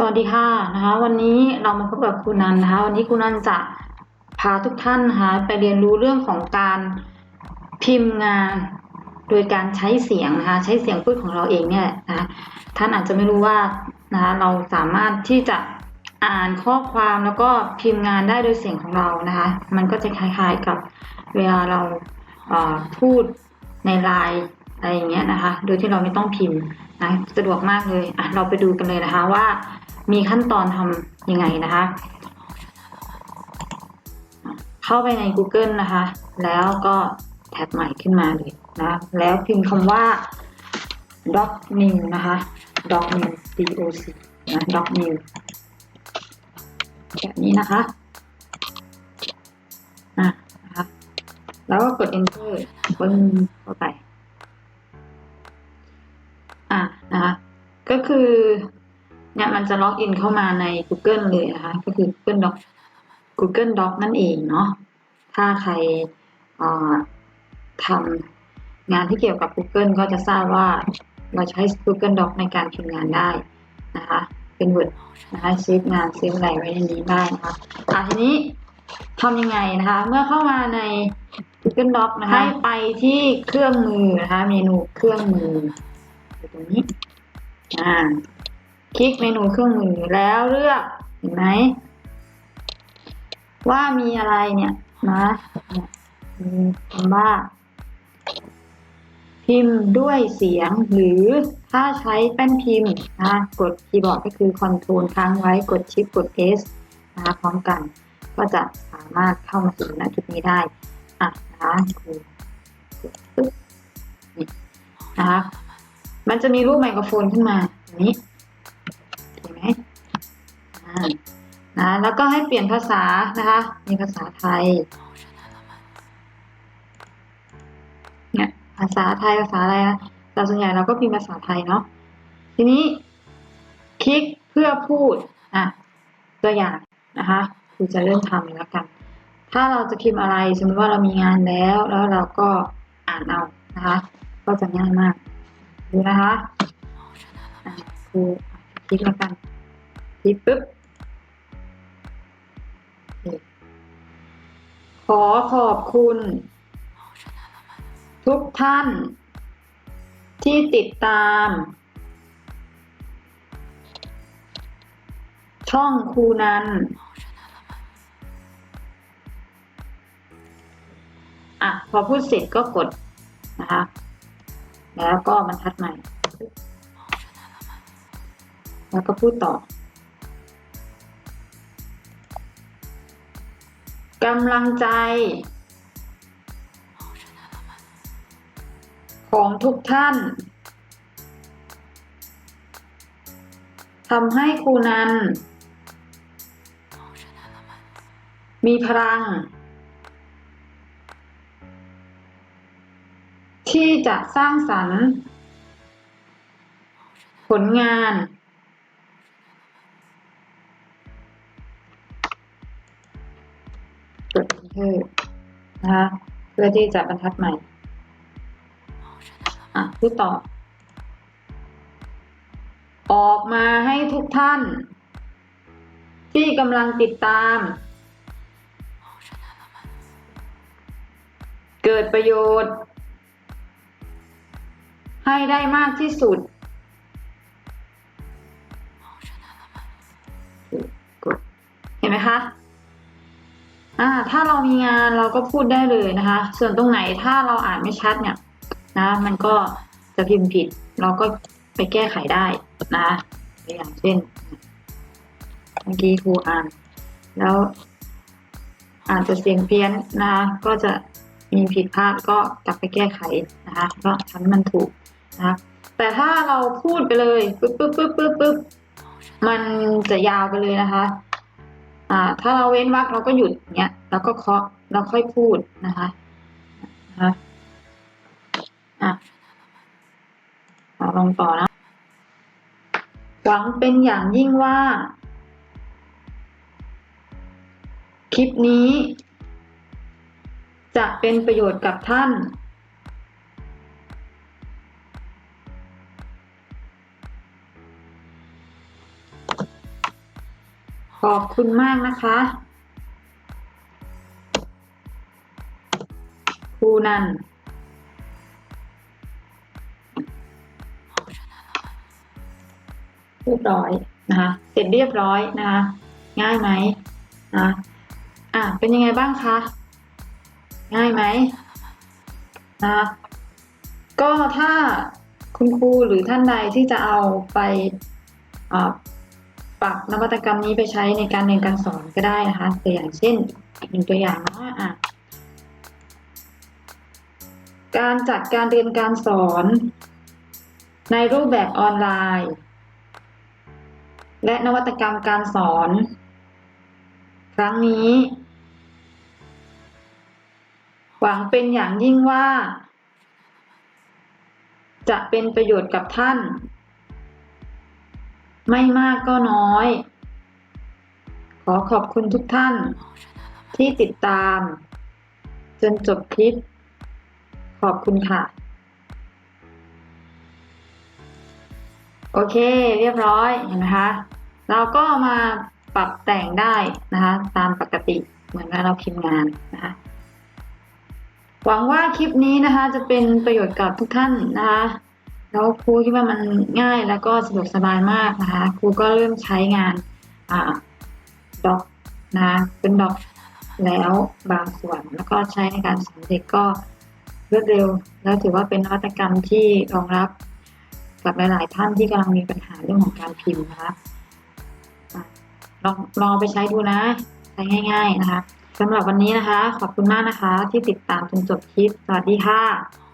สวัสดีค่ะนะคะ วันนี้เรามาพบกับครูนันนะคะ วันนี้ครูนันจะพาทุกท่านนะคะไปเรียนรู้เรื่องของการพิมพ์งาน โดยการใช้เสียงนะคะใช้เสียงพูดของเราเองเนี่ยนะคะท่านอาจจะไม่รู้ว่านะคะเราสามารถที่จะอ่านข้อความแล้วก็พิมพ์งานได้โดยเสียงของเรานะคะ มันก็จะคล้ายๆกับเวลาเราเพูดในไลน์อะไรอย่างเงี้ยนะคะ โดยที่เราไม่ต้องพิมพ์นะสะดวกมากเลยอะเราไปดูกันเลยนะคะว่า มีขั้นตอนทำยังไงนะคะ เข้าไปใน Google นะคะ แล้วก็แท็บใหม่ขึ้นมาเลยนะแล้วพิมพ์คำว่า doc new นะคะ doc new d o c นะ doc new แบบนี้นะคะอะนะคะ แล้วก็กด enter ปึ้งเข้าไป อะนะคะ ก็คือ เนี่ยมันจะล็อกอินเข้ามาใน Google เลยนะคะก็คือ Google Doc Google Doc นั่นเองเนาะถ้าใครทำงานที่เกี่ยวกับ Google ก็จะทราบว่าเราใช้ Google Doc ในการพิมพ์งานได้นะคะเป็น Word นะคะเซฟงานเซฟอะไรไว้ในนี้ได้นะคะอะทีนี้ทำยังไงนะคะ เมื่อเข้ามาใน Google Doc นะคะให้ไปที่เครื่องมือนะคะ เมนูเครื่องมือตรงนี้อ่า คลิกเมนูเครื่องมือแล้วเลือกเห็นไหมว่ามีอะไรเนี่ยนะมีคำว่าพิมพ์ด้วยเสียงหรือถ้าใช้แป้นพิมพ์นะกดคีย์บอร์ดก็คือ Ctrl ค้างไว้กดชิปกด S นะคะพร้อมกัน ก็จะสามารถเข้ามาสู่หน้าจุดนี้ได้อะนะคะคือนะคะมันจะมีรูปไมโครโฟนขึ้นมาอย่างนี้ นะแล้วก็ให้เปลี่ยนภาษานะคะมีภาษาไทยเนี่ยภาษาไทยภาษาอะไรนะแต่ส่วนใหญ่เราก็พิมพ์ภาษาไทยเนาะทีนี้คลิกเพื่อพูดอะตัวอย่างนะคะคือจะเริ่มทำแล้วกัน ถ้าเราจะพิมพ์อะไรสมมติว่าเรามีงานแล้ว แล้วเราก็อ่านเอานะคะ ก็จะง่ายมากดูนะคะอะคือคลิกแล้วกันคลิกปุ๊บ ขอขอบคุณ ทุกท่าน ที่ติดตาม ช่องครูนันอะ พอพูดเสร็จก็กดนะคะ แล้วก็บรรทัดใหม่ แล้วก็พูดต่อ กำลังใจ ของทุกท่านทำให้ครูนัน มีพลัง ที่จะสร้างสรรค์ ผลงาน กด enter นะคะเพื่อที่จะบรรทัดใหม่อะพูดต่อ ออกมาให้ทุกท่าน ที่กำลังติดตาม เกิดประโยชน์ ให้ได้มากที่สุดเห็นไหมคะ อ่าถ้าเรามีงานเราก็พูดได้เลยนะคะ ส่วนตรงไหนถ้าเราอ่านไม่ชัดเนี่ยนะ มันก็จะพิมพ์ผิด เราก็ไปแก้ไขได้นะอย่างเช่นเมื่อกี้ครูอ่าน แล้วอ่านจะเสียงเพี้ยนนะคะก็จะมีผิดพลาดก็กลับไปแก้ไขนะคะก็ทำให้มันถูกนะคะแต่ถ้าเราพูดไปเลยปึ๊บปึ๊บปึ๊บปึ๊บปึ๊บมันจะยาวไปเลยนะคะ อ่า ถ้าเราเว้นวรรคเราก็หยุดเนี้ยแล้วก็เคาะแล้วค่อยพูดนะคะนะคะอะเราลองต่อนะหวังเป็นอย่างยิ่งว่า คลิปนี้ จะเป็นประโยชน์กับท่าน ขอบคุณมากนะคะ ครูนันเรียบร้อยนะคะ เสร็จเรียบร้อยนะคะ ง่ายไหมนะอะ เป็นยังไงบ้างคะ ง่ายไหมนะคะก็ถ้าคุณครูหรือท่านใดที่จะเอาไปอ่า ปรับนวัตกรรมนี้ไปใช้ในการเรียนการสอนก็ได้นะคะตัวอย่างเช่นอีกหนึ่งตัวอย่างเนาะอะการจัดการเรียนการสอน ในรูปแบบออนไลน์ และนวัตกรรมการสอน ครั้งนี้ หวังเป็นอย่างยิ่งว่า จะเป็นประโยชน์กับท่าน ไม่มากก็น้อย ขอขอบคุณทุกท่าน ที่ติดตาม จนจบคลิป ขอบคุณค่ะ โอเค เรียบร้อยเห็นไหมคะ เราก็มาปรับแต่งได้นะคะ ตามปกติเหมือนเวลาเราพิมพ์งานนะคะหวังว่าคลิปนี้นะคะจะเป็นประโยชน์กับทุกท่านนะคะ แล้วครูคิดว่ามันง่ายแล้วก็สะดวกสบายมากนะคะครูก็เริ่มใช้งานอ่าด็อกนะเป็นด็อกแล้วบางส่วนแล้วก็ใช้ในการสอนเด็กก็รวดเร็ว แล้วถือว่าเป็นนวัตกรรมที่รองรับกับหลาย ๆ ท่านที่กำลังมีปัญหาเรื่องของการพิมพ์นะคะลองลองไปใช้ดูนะ ใช้ง่าย ๆ นะคะสำหรับวันนี้นะคะ ขอบคุณมากนะคะ ที่ติดตามจนจบคลิป สวัสดีค่ะ